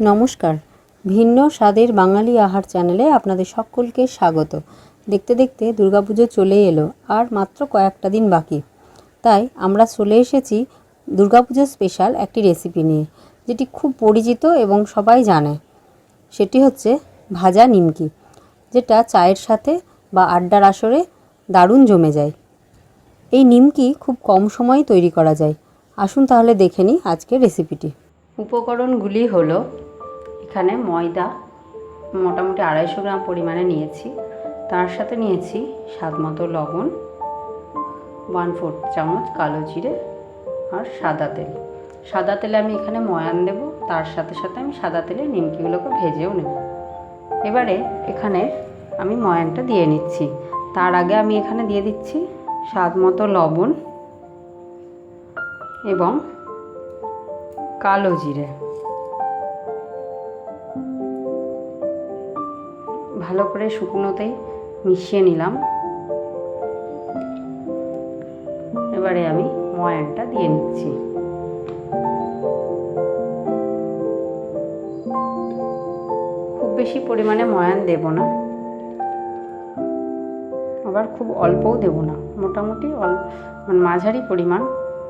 নমস্কার। ভিন্ন স্বাদের বাঙালি আহার চ্যানেলে আপনাদের সকলকে স্বাগত। দেখতে দেখতে দুর্গাপুজো চলে এলো, আর মাত্র কয়েকটা দিন বাকি। তাই আমরা চলে এসেছি দুর্গাপুজো স্পেশাল একটি রেসিপি নিয়ে, যেটি খুব পরিচিত এবং সবাই জানে। সেটি হচ্ছে ভাজা নিমকি, যেটা চায়ের সাথে বা আড্ডার আসরে দারুণ জমে যায়। এই নিমকি খুব কম সময়ে তৈরি করা যায়। আসুন তাহলে দেখে নিই আজকের রেসিপিটি। উপকরণগুলি হলো এখানে ময়দা মোটামুটি আড়াইশো গ্রাম পরিমাণে নিয়েছি। তার সাথে নিয়েছি স্বাদ মতো লবণ ওয়ান ফোর্থ চামচ কালো জিরে আর সাদা তেল। সাদা তেলে আমি এখানে ময়ান দেব, তার সাথে সাথে আমি সাদা তেলে নিমকিগুলোকে ভেজেও নেব। এবারে এখানে আমি ময়ানটা দিয়ে নিচ্ছি। তার আগে আমি এখানে দিয়ে দিচ্ছি স্বাদ মতো লবণ এবং কালো জিরে। ভালো করে শুকনোতেই মিশিয়ে নিলাম। এবারে আমি ময়ানটা দিয়ে নিচ্ছি। খুব বেশি পরিমাণে ময়ান দেব না। আবার খুব অল্পও দেব না। মোটামুটি অল্প মানে মাঝারি পরিমাণ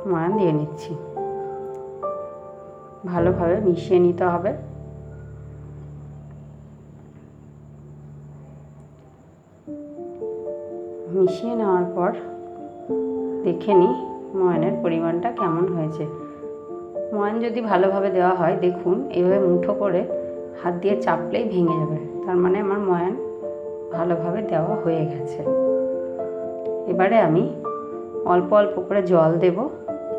ময়ান দিয়ে নিচ্ছি। ভালোভাবে মিশিয়ে নিতে হবে। মিশিয়ে নেওয়ার পর দেখে নিই ময়ানের পরিমাণটা কেমন হয়েছে। ময়ান যদি ভালোভাবে দেওয়া হয়, দেখুন এভাবে মুঠো করে হাত দিয়ে চাপলেই ভেঙে যাবে। তার মানে আমার ময়ান ভালোভাবে দেওয়া হয়ে গেছে। এবারে আমি অল্প অল্প করে জল দেব,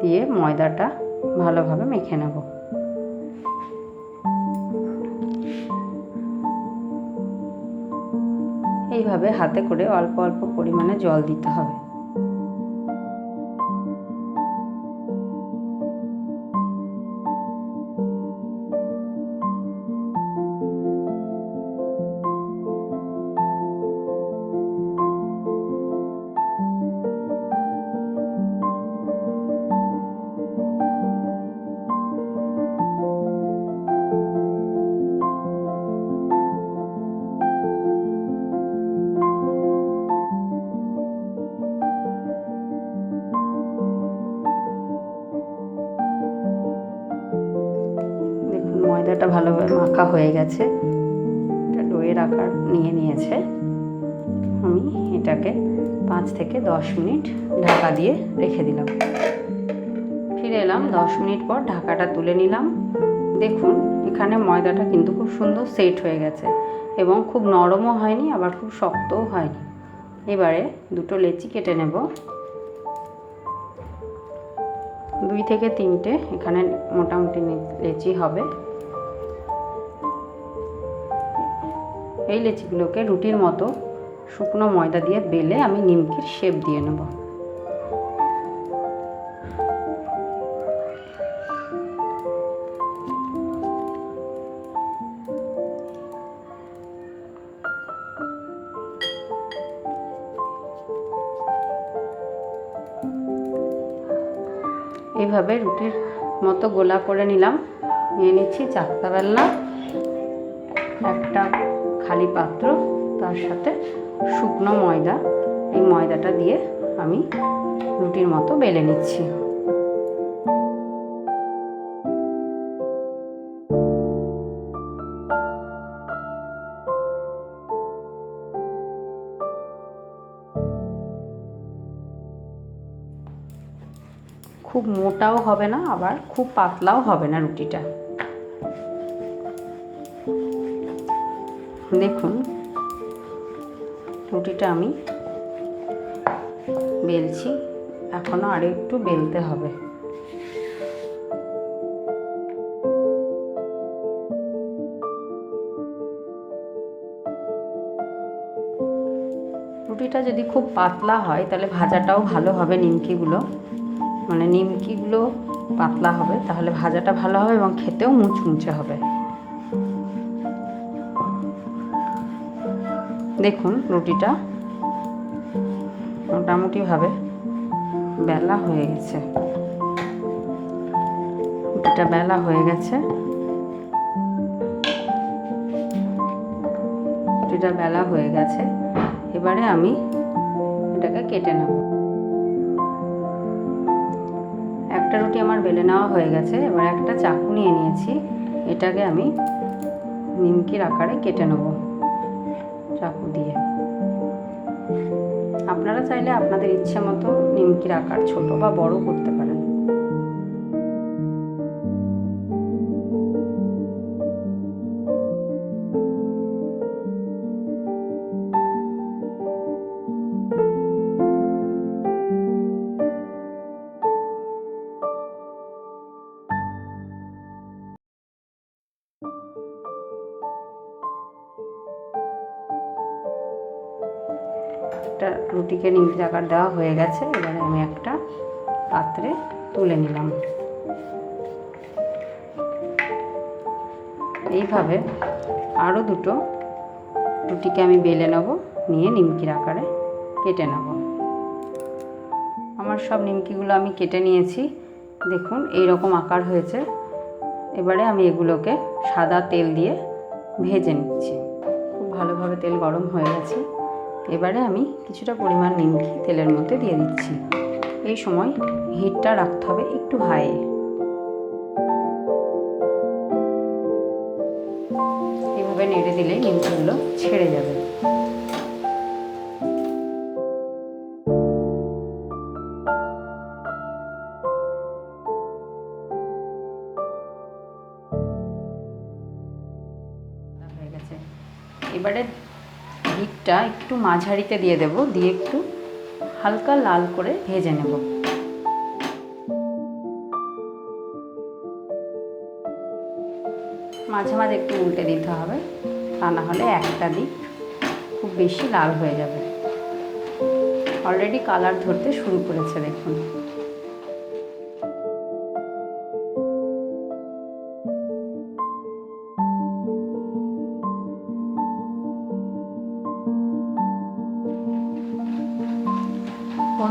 দিয়ে ময়দাটা ভালোভাবে মেখে নেব। এইভাবে হাতে করে অল্প অল্প পরিমাণে জল দিতে হবে। ময়দাটা ভালোভাবে মাখা হয়ে গেছে। এটা ডোয়ের আকার নিয়ে নিয়েছে। আমি এটাকে পাঁচ থেকে দশ মিনিট ঢাকা দিয়ে রেখে দিলাম। ফিরে এলাম, দশ মিনিট পর ঢাকাটা তুলে নিলাম। দেখুন, এখানে ময়দাটা কিন্তু খুব সুন্দর সেট হয়ে গেছে এবং খুব নরমও হয়নি, আবার খুব শক্তও হয়নি। এবারে দুটো লেচি কেটে নেব। দুই থেকে তিনটে এখানে মোটামুটি লেচি হবে। এই লেচিগুলোকে রুটির মতো শুকনো ময়দা দিয়ে বেলে আমি নিমকির শেপ দিয়ে নেব। এইভাবে রুটির মতো গোলা করে নিলাম। নিয়ে নিচ্ছি চাকতা বেলনা। পাত্র, তার সাথে শুকনো ময়দা। এই ময়দাটা দিয়ে আমি রুটির মতো বেলে নিচ্ছি। খুব মোটাও হবে না, আবার খুব পাতলাও হবে না রুটিটা। দেখুন, রুটিটা আমি বেলছি। এখনও আরও একটু বেলতে হবে। রুটিটা যদি খুব পাতলা হয়, তাহলে ভাজাটাও ভালো হবে নিমকিগুলো। মানে নিমকিগুলো পাতলা হবে, তাহলে ভাজাটা ভালো হবে এবং খেতেও মুচমুচে হবে। দেখুন রুটিটা। মোটামুটিভাবে বেলা হয়ে গেছে। রুটিটা বেলা হয়ে গেছে। রুটিটা বেলা হয়ে গেছে। এবারে আমি এটাকে কেটে নেব। একটা রুটি আমার বেলে নেওয়া হয়ে গেছে। এবার একটা চাকু নিয়ে নিয়েছি। এটাকে আমি নিমকির আকারে কেটে নেব। চাকু দিয়ে। আপনারা চাইলে আপনাদের ইচ্ছে মতো নিমকির আকার ছোট বা বড় করতে একটা রুটিকে নিমকির আকার দেওয়া হয়ে গেছে। এবারে আমি একটা পাত্রে তুলে নিলাম। এইভাবে আরও দুটো রুটিকে আমি বেলে নেব, নিয়ে নিমকির আকারে কেটে নেব। আমার সব নিমকিগুলো আমি কেটে নিয়েছি। দেখুন এই রকম আকার হয়েছে। এবারে আমি এগুলোকে সাদা তেল দিয়ে ভেজে নিচ্ছি। খুব ভালোভাবে তেল গরম হয়ে গেছে। এবারে আমি কিছুটা পরিমাণ নিমকি তেলের মধ্যে দিয়ে দিচ্ছি। এই সময় হিটটা রাখতে হবে একটু হাইয়ে। এইভাবে নেড়ে দিলে নিমকিগুলো ছেড়ে যাবে। এবারে হিটটা একটু মাঝারিতে দিয়ে দেব, দিয়ে একটু হালকা লাল করে ভেজে নেব। মাঝে মাঝে একটু উল্টে দিতে হবে, তা না হলে একটা দিক খুব বেশি লাল হয়ে যাবে। অলরেডি কালার ধরতে শুরু করেছে, দেখুন।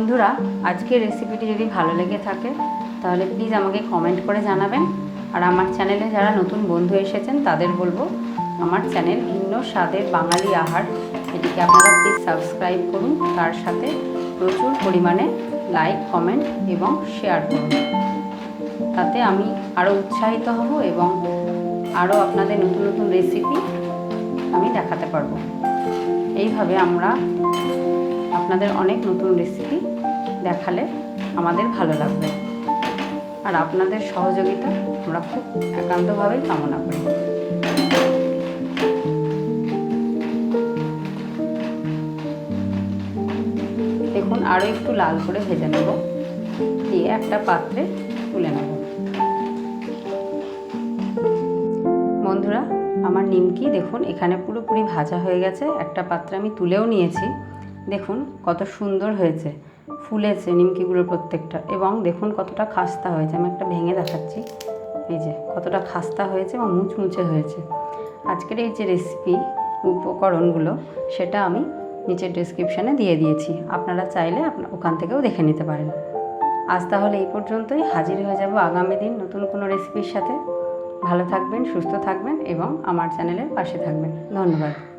বন্ধুরা, আজকের রেসিপিটি যদি ভালো লেগে থাকে, তাহলে প্লিজ আমাকে কমেন্ট করে জানাবেন। আর আমার চ্যানেলে যারা নতুন বন্ধু এসেছেন, তাদের বলব, আমার চ্যানেল ভিন্ন স্বাদের বাঙালি আহার। এটিকে আপনারা প্লিজ সাবস্ক্রাইব করুন। তার সাথে প্রচুর পরিমাণে লাইক কমেন্ট এবং শেয়ার করুন। তাতে আমি আরও উৎসাহিত হব এবং আরও আপনাদের নতুন নতুন রেসিপি আমি দেখাতে পারব। এইভাবে আমরা আপনাদের অনেক নতুন রেসিপি দেখালে আমাদের ভালো লাগবে। আর আপনাদের সহযোগিতা আমরা খুব একান্তভাবেই কামনা করি। দেখুন আরও একটু লাল করে ভেজে নেব। দিয়ে একটা পাত্রে তুলে নেব। বন্ধুরা, আমার নিমকি দেখুন, এখানে পুরোপুরি ভাজা হয়ে গেছে। একটা পাত্রে আমি তুলেও নিয়েছি। দেখুন, কত সুন্দর হয়েছে। ফুলেছে, নিমকিগুলোর প্রত্যেকটা। এবং দেখুন কতটা খাস্তা হয়েছে, আমি একটা ভেঙে দেখাচ্ছি। এই যে, কতটা খাস্তা হয়েছে এবং মুচমুচে হয়েছে। আজকের এই যে রেসিপি উপকরণগুলো, সেটা আমি নিচের ডিসক্রিপশানে দিয়ে দিয়েছি। আপনারা চাইলে আপনার ওখান থেকেও দেখে নিতে পারেন। আজ তাহলে এই পর্যন্তই। হাজির হয়ে যাব আগামী দিন নতুন কোনো রেসিপির সাথে। ভালো থাকবেন, সুস্থ থাকবেন এবং আমার চ্যানেলের পাশে থাকবেন। ধন্যবাদ।